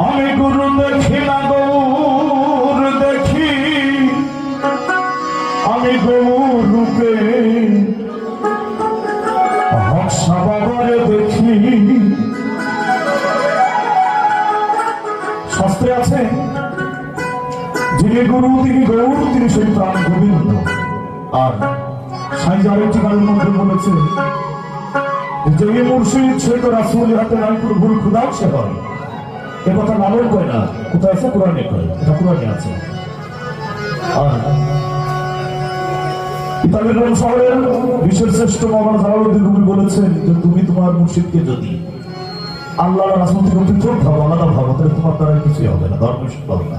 আমি গুরু দেখি না গৌর দেখি আমি গৌর রূপে হর্ষাবাবারে দেখি শাস্ত্রে আছে যিনি গুরু তিনি সেই প্রাণ আর সাইজ আরেকটি গানের মধ্যে বলেছে যে এই মুর্শিদ সে রাসুল হাতে ভুল সে হয়। এ কথা না, কোথায় আছে? কোরআনে এটা কোরআনে আছে। আর ইতালির শহরের বিশ্বের শ্রেষ্ঠ মামা জালালউদ্দিন রুমি বলেছেন যে, তুমি তোমার মুর্শিদকে যদি আল্লাহ রাসুল থেকে পৃথক ভাবো আলাদা ভাবো, তাহলে তোমার দ্বারা কিছুই হবে না ধর্ম না।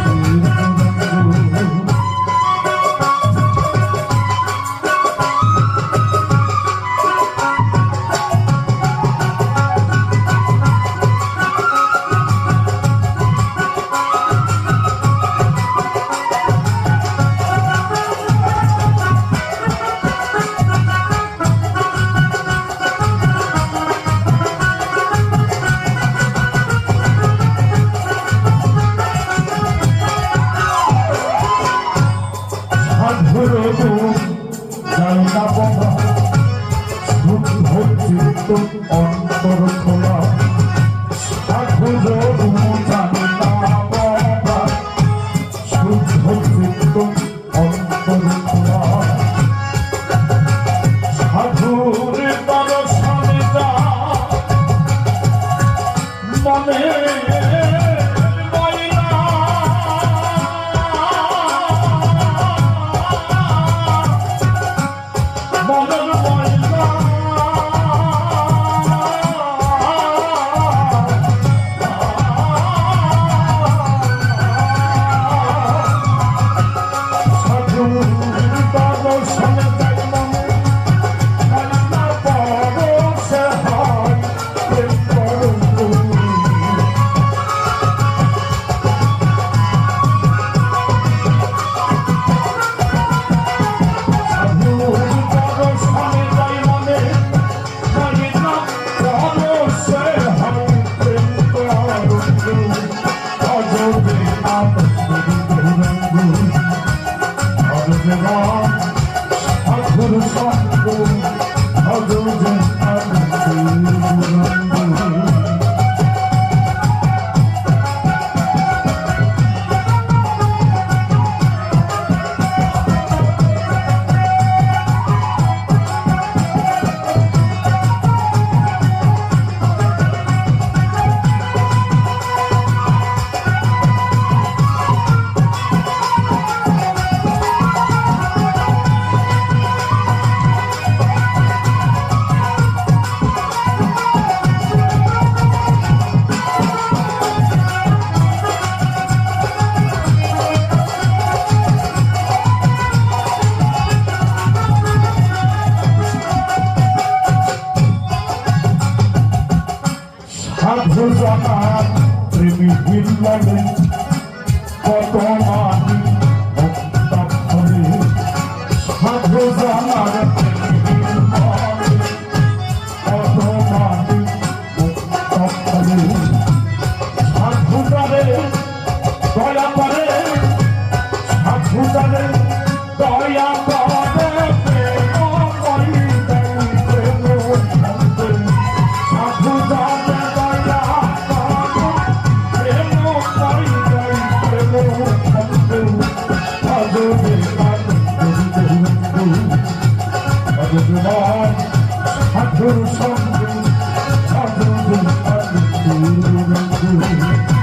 থাকে ভাবতে জানার প্রেমী ভিন কত なるほど。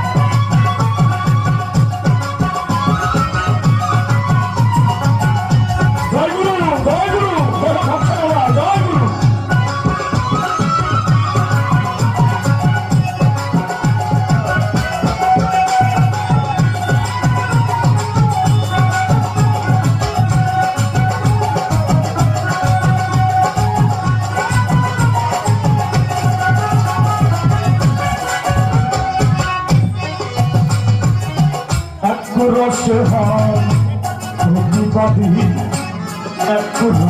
por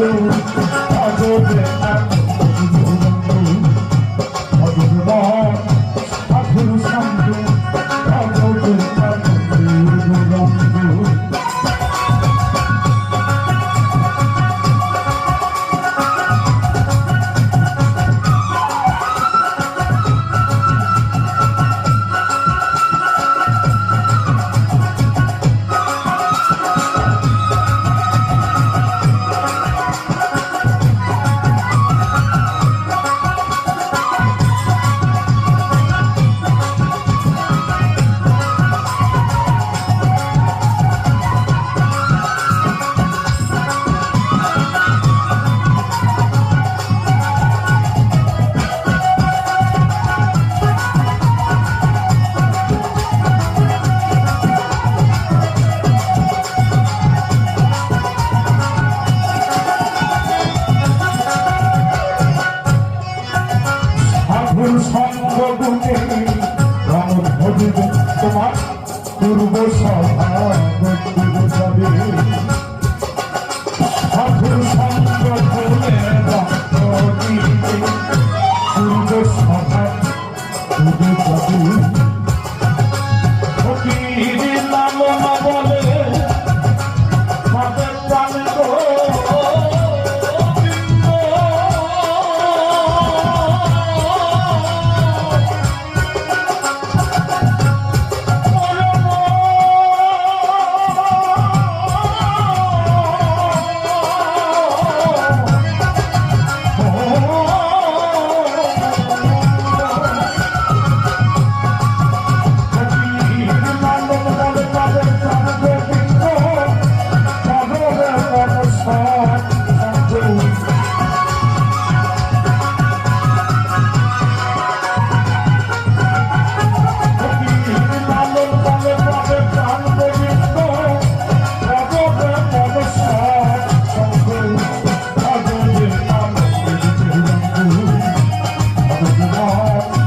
Thank you. পূর্ব সভা Lord.